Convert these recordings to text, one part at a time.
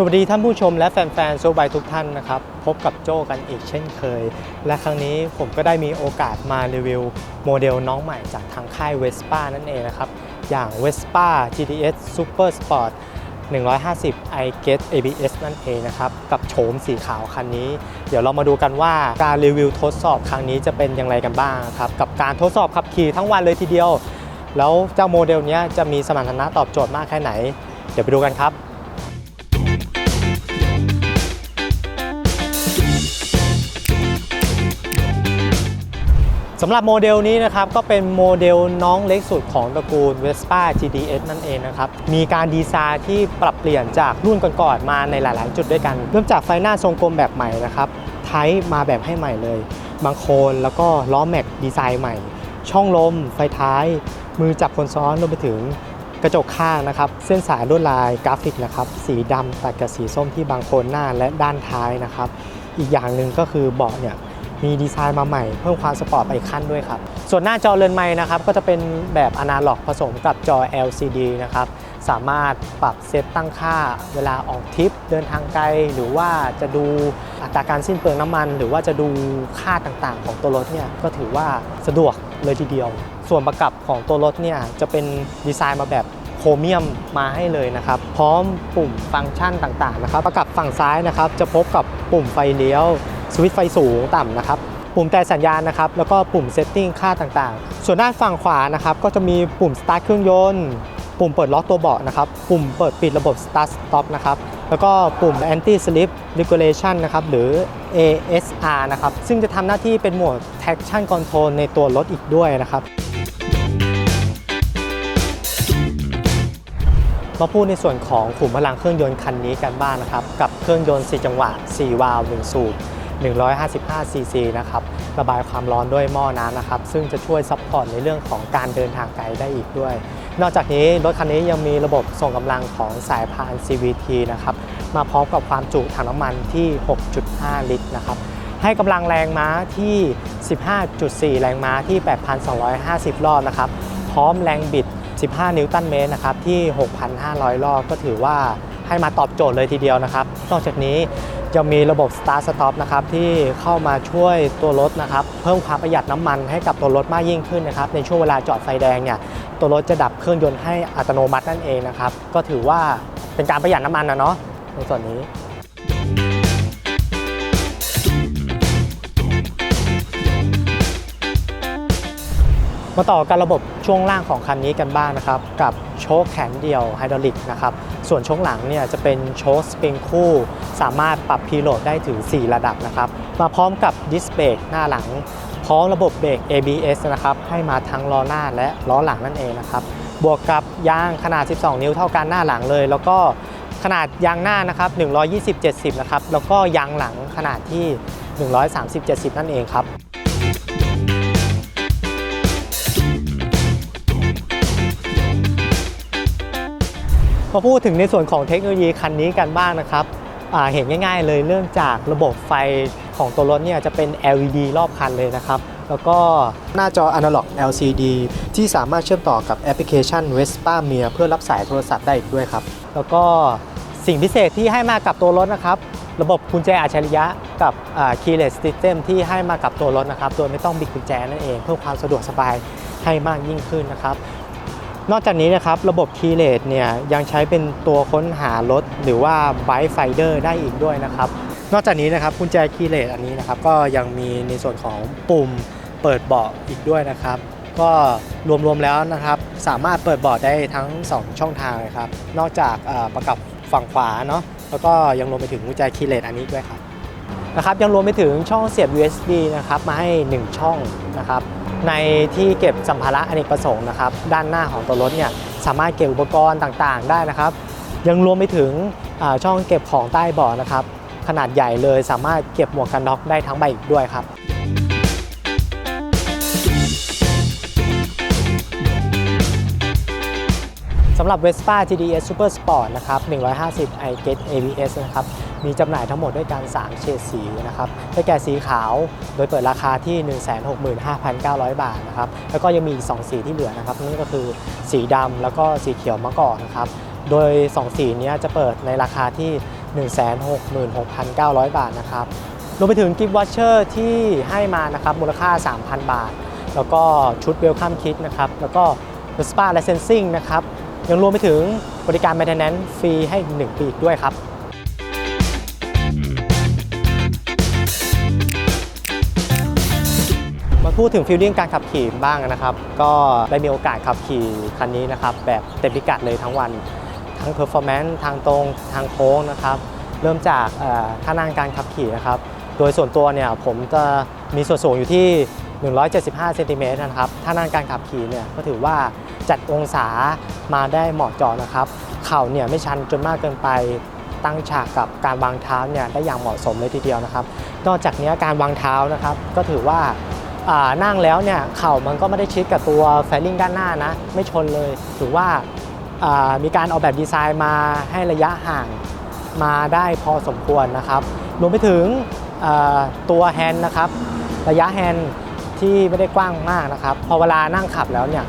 สวัสดีท่านผู้ชมและแฟนๆโซบายทุกท่านนะครับ พบกับโจ้กันอีกเช่นเคย และครั้งนี้ผมก็ได้มีโอกาสมารีวิวโมเดลน้องใหม่จากทางค่าย Vespa นั่นเองนะครับ อย่าง Vespa GTS Super Sport 150 i Get ABS นั่นเองนะครับ กับโฉมสีขาวคันนี้ เดี๋ยวเรามาดูกันว่าการรีวิวทดสอบครั้งนี้จะเป็นอย่างไรกันบ้างครับกับการทดสอบขับขี่ทั้งวันเลยทีเดียว แล้วเจ้าโมเดลนี้จะมีสมรรถนะตอบโจทย์มากแค่ไหน เดี๋ยวไปดูกันครับ สำหรับโมเดลนี้นะครับก็เป็นโมเดลน้องเล็กสุดของตระกูล Vespa GTS นั่นเองนะครับมีการดีไซน์ที่ปรับเปลี่ยนจากรุ่นก่อนๆมาในหลาย ๆ จุดด้วยกัน เริ่มจากไฟหน้าทรงกลมแบบใหม่นะครับไทป์มาแบบให้ใหม่เลย บางโคนแล้วก็ล้อแม็กดีไซน์ใหม่ ช่องลม ไฟท้าย มือจับคนซ้อนรวมไปถึงกระจกข้างนะครับ เส้นสายลวดลายกราฟิกนะครับสีดำตัดกับสีส้มที่บางโคนหน้าและด้านท้ายนะครับ อีกอย่างหนึ่งก็คือเบาะเนี่ย มีดีไซน์มาใหม่เพิ่มความสปอร์ตไปอีกขั้นด้วยครับ ส่วนหน้าจอเรือนไม้นะครับก็จะเป็นแบบอนาล็อกผสมกับจอ LCD นะครับสามารถปรับเซตตั้งค่าเวลาออกทริป เดินทางไกล หรือว่าจะดูอัตราการสิ้นเปลืองน้ำมัน หรือว่าจะดูค่าต่างๆ ของตัวรถเนี่ยก็ถือว่าสะดวกเลยทีเดียว ส่วนประกับของตัวรถเนี่ยจะเป็นดีไซน์มาแบบโครเมียมมาให้เลยนะครับ พร้อมปุ่มฟังก์ชันต่างๆนะครับ ประกับฝั่งซ้ายนะครับ จะพบกับปุ่มไฟเลี้ยว สวิตช์ไฟสูงต่ำนะครับปุ่มแต่สัญญาณนะครับแล้วก็ปุ่มเซตติ้งค่าต่างๆ ส่วนด้านฝั่งขวานะครับก็จะมีปุ่มสตาร์ทเครื่องยนต์ปุ่มเปิดล็อกตัวเบาะนะครับปุ่มเปิดปิดระบบ Start Stop นะครับแล้วก็ปุ่ม Anti Slip Regulation นะครับหรือ ASR นะครับซึ่งจะทำหน้าที่เป็นโหมด Traction Control ในตัวรถอีกด้วยนะครับมาพูดในส่วนของขุมพลังเครื่องยนต์คันนี้กันบ้างนะครับ กับเครื่องยนต์ 4 จังหวะ 4 วาล์ว1สูบ 155ซีซีนะครับ ระบายความร้อนด้วยหม้อน้ำนะครับ ซึ่งจะช่วยซัพพอร์ตในเรื่องของการเดินทางไกลได้อีกด้วย นอกจากนี้รถคันนี้ยังมีระบบส่งกำลังของสายพาน CVT นะครับ มาพร้อมกับความจุถังน้ำมันที่ 6.5 ลิตรนะครับให้กำลังแรงม้าที่ 15.4 แรงม้าที่ 8,250 รอบนะครับ พร้อมแรงบิด 15 นิวตันเมตรนะครับที่ 6,500 รอบก็ถือว่า ให้มาตอบโจทย์เลยทีเดียวนะครับ นอกจากนี้ยังมีระบบ Start Stop นะครับที่เข้ามาช่วยตัวรถนะครับเพิ่มความประหยัดน้ำมันให้กับตัวรถมากยิ่งขึ้นนะครับในช่วงเวลาจอดไฟแดงเนี่ยตัวรถจะดับเครื่องยนต์ให้อัตโนมัตินั่นเองนะครับก็ถือว่าเป็นการประหยัดน้ำมันนะเนาะในส่วนนี้มาต่อกันระบบช่วงล่างของคันนี้กันบ้างนะครับ กับโชคแขนเดี่ยวไฮดรอลิกนะครับ ส่วนช่วงหลังเนี่ยจะเป็นโชคสปริงคู่ สามารถปรับพีโหลดได้ถึง 4 ระดับนะครับ มาพร้อมกับดิสเบรกหน้าหลัง พร้อมระบบเบรก ABS นะครับ ให้มาทั้งล้อหน้าและล้อหลังนั่นเองนะครับ บวกกับยางขนาด 12 นิ้วเท่ากันหน้าหลังเลย แล้วก็ขนาดยางหน้านะครับ120 70 นะครับ แล้วก็ยางหลังขนาดที่ 130 70 นั่นเองครับ มาพูดถึงในส่วนของเทคโนโลยีคันนี้กันบ้างนะครับเห็นง่ายๆเลยเรื่องจากระบบไฟของตัวรถเนี่ยจะเป็น LED รอบคันเลยนะครับ แล้วก็หน้าจอ Analog LCD ที่สามารถเชื่อมต่อกับแอปพลิเคชัน Vespa Mia เพื่อรับสายโทรศัพท์ได้อีกด้วยครับ แล้วก็สิ่งพิเศษที่ให้มากับตัวรถนะครับ ระบบกุญแจอัจฉริยะกับ keyless system ที่ให้มากับตัวรถนะครับ โดยไม่ต้องบิดกุญแจนั่นเอง เพื่อความสะดวกสบายให้มากยิ่งขึ้นนะครับ นอกจากนี้นะครับระบบ Keyless เนี่ยยังใช้เป็นตัวค้นหารถหรือว่า Byte Finder ได้อีกด้วยนะครับ นอกจากนี้นะครับกุญแจ Keyless อันนี้นะครับก็ยังมีในส่วนของปุ่มเปิดเบาะอีกด้วยนะครับ ก็รวมๆแล้วนะครับสามารถเปิดเบาะได้ทั้ง 2 ช่องทางเลยครับนอกจากประกับฝั่งขวาเนาะแล้วก็ยังรวมไปถึงกุญแจ Keyless อันนี้ด้วยครับนะครับยังรวมไปถึงช่องเสียบ USB นะครับมาให้ 1 ช่องนะครับ ในที่เก็บสัมภาระอเนกประสงค์นะครับ ด้านหน้าของตัวรถเนี่ยสามารถเก็บอุปกรณ์ต่างๆ ได้นะครับ ยังรวมไปถึงช่องเก็บของใต้เบาะนะครับ ขนาดใหญ่เลยสามารถเก็บหมวกกันน็อกได้ทั้งใบอีกด้วยครับ สำหรับ Vespa GTS Super Sport นะครับ 150 i Get ABS นะครับ มีจำหน่ายทั้งหมดด้วยกัน 3 เฉดสีนะครับ ได้แก่สีขาว โดยเปิดราคาที่ 165,900 บาทนะครับ แล้วก็ยังมีอีก 2 สีที่เหลือนะครับ นั่นก็คือสีดำแล้วก็สีเขียวมะกอกนะครับ โดย 2 สีนี้จะเปิดในราคาที่ 166,900 บาทนะครับ รวมไปถึงกิฟต์วอชเชอร์ที่ให้มานะครับ มูลค่า 3,000 บาท แล้วก็ชุดเวลคัมคิ t นะครับ แล้วก็ Vespa Licensing นะครับ ยังรวมไปถึงบริการ Maintenance ฟรีให้ 1 ปีอีกด้วยครับมาพูดถึงฟีลลิ่งการขับขี่บ้างนะครับ ก็ได้มีโอกาสขับขี่คันนี้นะครับ แบบเต็มพิกัดเลยทั้งวัน ทั้ง performance ทางตรงทางโค้งนะครับ เริ่มจากท่านั่งการขับขี่นะครับ โดยส่วนตัวเนี่ยผมจะมีส่วนสูงอยู่ที่ 175เซนติเมตรนะครับท่านั่งการขับขี่เนี่ยก็ถือว่าจัดองศา มาได้เหมาะเจาะนะครับ เข่าเนี่ยไม่ชันจนมากเกินไปตั้งฉากกับการวางเท้าเนี่ยได้อย่างเหมาะสมเลยทีเดียวนะครับ นอกจากนี้การวางเท้านะครับ ก็ถือว่านั่งแล้วเนี่ยเข่ามันก็ไม่ได้ชิดกับตัวแฟลิ่งด้านหน้านะ ไม่ชนเลยถือว่าามีการออกแบบดีไซน์มาให้ระยะห่างมาได้พอสมควรนะครับ รวมไปถึงตัวแฮนด์นะครับ ระยะแฮนด์ที่ไม่ได้กว้างมากนะครับ พอเวลานั่งขับแล้วเนี่ย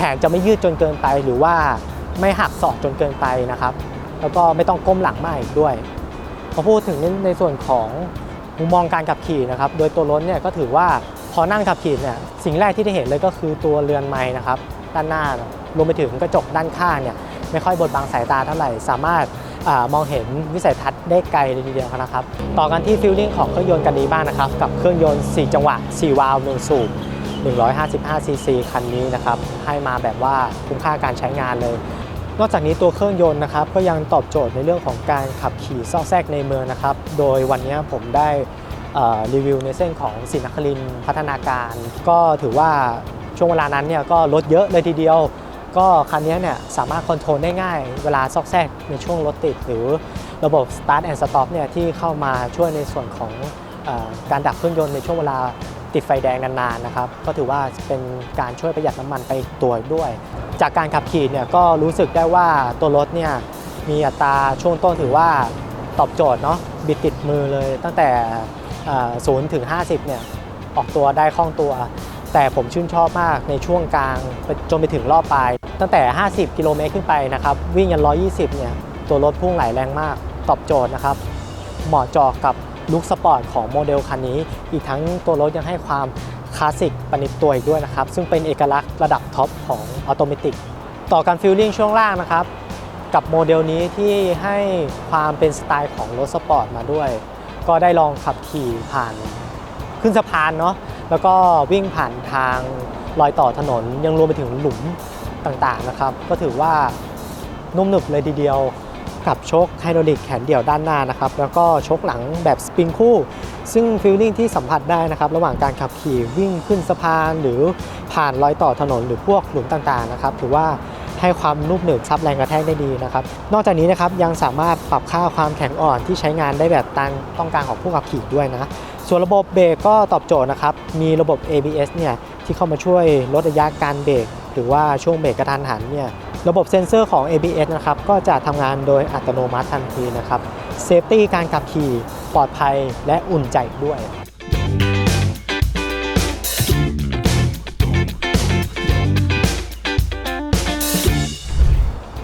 ขนจะไม่ยืดจนเกินไป หรือว่าไม่หักศอกจนเกินไปนะครับ แล้วก็ไม่ต้องก้มหลังมากอีกด้วยพอพูดถึงในส่วนของมุมมองการขับขี่นะครับ โดยตัวรถเนี่ยก็ถือว่าพอนั่งขับขี่เนี่ยสิ่งแรกที่ได้เห็นเลยก็คือตัวเรือนไม้นะครับ ด้านหน้ารวมไปถึงกระจกด้านข้างเนี่ยไม่ค่อยบดบังสายตาเท่าไหร่ สามารถอมองเห็นวิสัยทัศน์ได้ไกลเลยทีเดียวนะครับ ต่อกันที่ฟิลลิ่งของเครื่องยนต์กันดีบ้างนะครับ กับเครื่องยนต์ 4 จังหวะ 4 วาล์ว1สูบ 155 ซีซีคันนี้นะครับ ให้มาแบบว่าคุ้มค่าการใช้งานเลย นอกจากนี้ตัวเครื่องยนต์นะครับ ก็ยังตอบโจทย์ในเรื่องของการขับขี่ซอกแซกในเมืองนะครับ โดยวันนี้ผมได้รีวิวในเส้นของศรีนครินพัฒนาการ ก็ถือว่าช่วงเวลานั้นเนี่ยก็ลดเยอะเลยทีเดียว ก็คันนี้เนี่ยสามารถคอนโทรลได้ง่าย เวลาซอกแซกในช่วงรถติด หรือระบบ Start and Stop เนี่ยที่เข้ามาช่วยในส่วนของอการดับเครื่องยนต์ในช่วงเวลา ติดไฟแดงนานๆนะครับ ก็ถือว่าเป็นการช่วยประหยัดน้ำมันไปอีกตัวด้วย จากการขับขี่เนี่ยก็รู้สึกได้ว่าตัวรถเนี่ยมีอัตราช่วงต้นถือว่าตอบโจทย์เนาะบิดติดมือเลยตั้งแต่ศูนย์ถึง 50เนี่ยออกตัวได้คล่องตัว แต่ผมชื่นชอบมากในช่วงกลางจนไปถึงรอบปลาย ตั้งแต่ 50 กิโลเมตรขึ้นไปนะครับ วิ่งยัน 120 เนี่ย ตัวรถพุ่งไหลแรงมากตอบโจทย์นะครับ เหมาะจาะกับ ลุคสปอร์ตของโมเดลคันนี้ อีกทั้งตัวรถยังให้ความคลาสสิกประณิตตัวอีกด้วยนะครับ ซึ่งเป็นเอกลักษณ์ระดับท็อปของออโตเมติกต่อการฟิลลิ่งช่วงล่างนะครับ กับโมเดลนี้ที่ให้ความเป็นสไตล์ของรถสปอร์ตมาด้วย ก็ได้ลองขับขี่ผ่านขึ้นสะพานเนาะแล้วก็วิ่งผ่านทางรอยต่อถนนยังรวมไปถึงหลุมต่างๆนะครับ ก็ถือว่านุ่มหนึบเลยทีเดียว กับโชคไฮดรอลิกแขนเดี่ยวด้านหน้านะครับแล้วก็โชคหลังแบบสปริงคู่ ซึ่งฟีลลิ่งที่สัมผัสได้นะครับระหว่างการขับขี่วิ่งขึ้นสะพาน หรือผ่านรอยต่อถนนหรือพวกหลุมต่างๆนะครับถือว่าให้ความนุ่มหนึบซับแรงกระแทกได้ดีนะครับ นอกจากนี้นะครับยังสามารถปรับค่าความแข็งอ่อนที่ใช้งานได้แบบตามต้องการของผู้ขับขี่ด้วยนะ ส่วนระบบเบรกก็ตอบโจทย์นะครับ มีระบบ ABS เนี่ยที่เข้ามาช่วยลดระยะการเบรกหรือว่าช่วงเบรกกระทันหันเนี่ย ระบบเซ็นเซอร์ของ ABS นะครับก็จะทำงานโดยอัตโนมัติทันทีนะครับเซฟตี้การขับขี่ปลอดภัยและอุ่นใจด้วย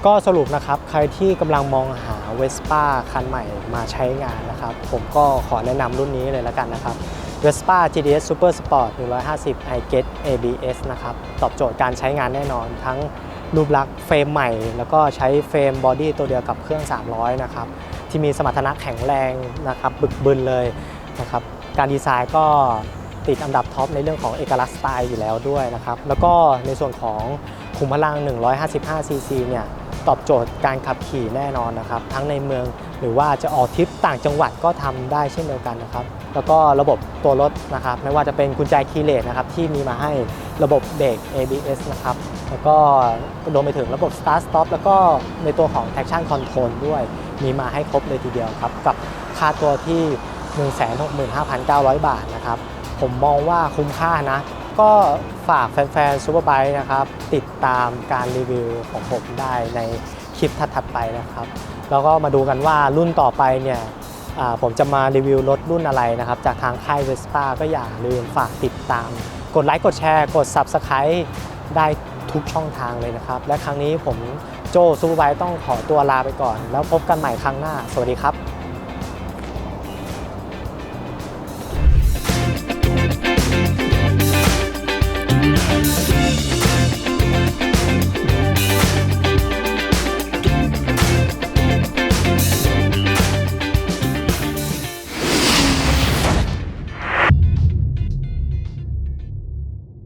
ก็สรุปนะครับใครที่กำลังมองหา Vespa คันใหม่มาใช้งานนะครับ ผมก็ขอแนะนำรุ่นนี้เลยแล้วกันนะครับ Vespa GTS Super Sport 150 i g e t ABS นะครับ ตอบโจทย์การใช้งานแน่นอนทั้ง รูปลักษณ์เฟรมใหม่ แล้วก็ใช้เฟรมบอดี้ตัวเดียวกับเครื่อง 300 นะครับ ที่มีสมรรถนะแข็งแรงนะครับบึกบึนเลยนะครับ การดีไซน์ก็ติดอันดับท็อปในเรื่องของเอกลักษณ์สไตล์อยู่แล้วด้วยนะครับ แล้วก็ในส่วนของขุมพลัง 155 cc เนี่ย ตอบโจทย์การขับขี่แน่นอนนะครับ ทั้งในเมืองหรือว่าจะออกทริปต่างจังหวัดก็ทำได้เช่นเดียวกันนะครับ แล้วก็ระบบตัวรถนะครับ ไม่ว่าจะเป็นกุญแจคีย์เลสนะครับที่มีมาให้ระบบเบรก ABS นะครับ แล้วก็รวมไปถึงระบบ Start Stop แล้วก็ในตัวของ Traction Control ด้วย มีมาให้ครบเลยทีเดียวครับ กับค่าตัวที่ 165,900 บาทนะครับ ผมมองว่าคุ้มค่านะ ก็ฝากแฟนๆซูเปอร์ไบค์นะครับ ติดตามการรีวิวของผมได้ในคลิปถัดๆไปนะครับ แล้วก็มาดูกันว่ารุ่นต่อไปเนี่ยผมจะมารีวิวรถรุ่นอะไรนะครับ จากทางค่าย Vespa ก็อย่าลืมฝากติดตาม กดไลค์กดแชร์กด Subscribe ได้ทุกช่องทางเลยนะครับ และครั้งนี้ผมโจซูเปอร์ไบค์ต้องขอตัวลาไปก่อน แล้วพบกันใหม่ครั้งหน้า สวัสดีครับ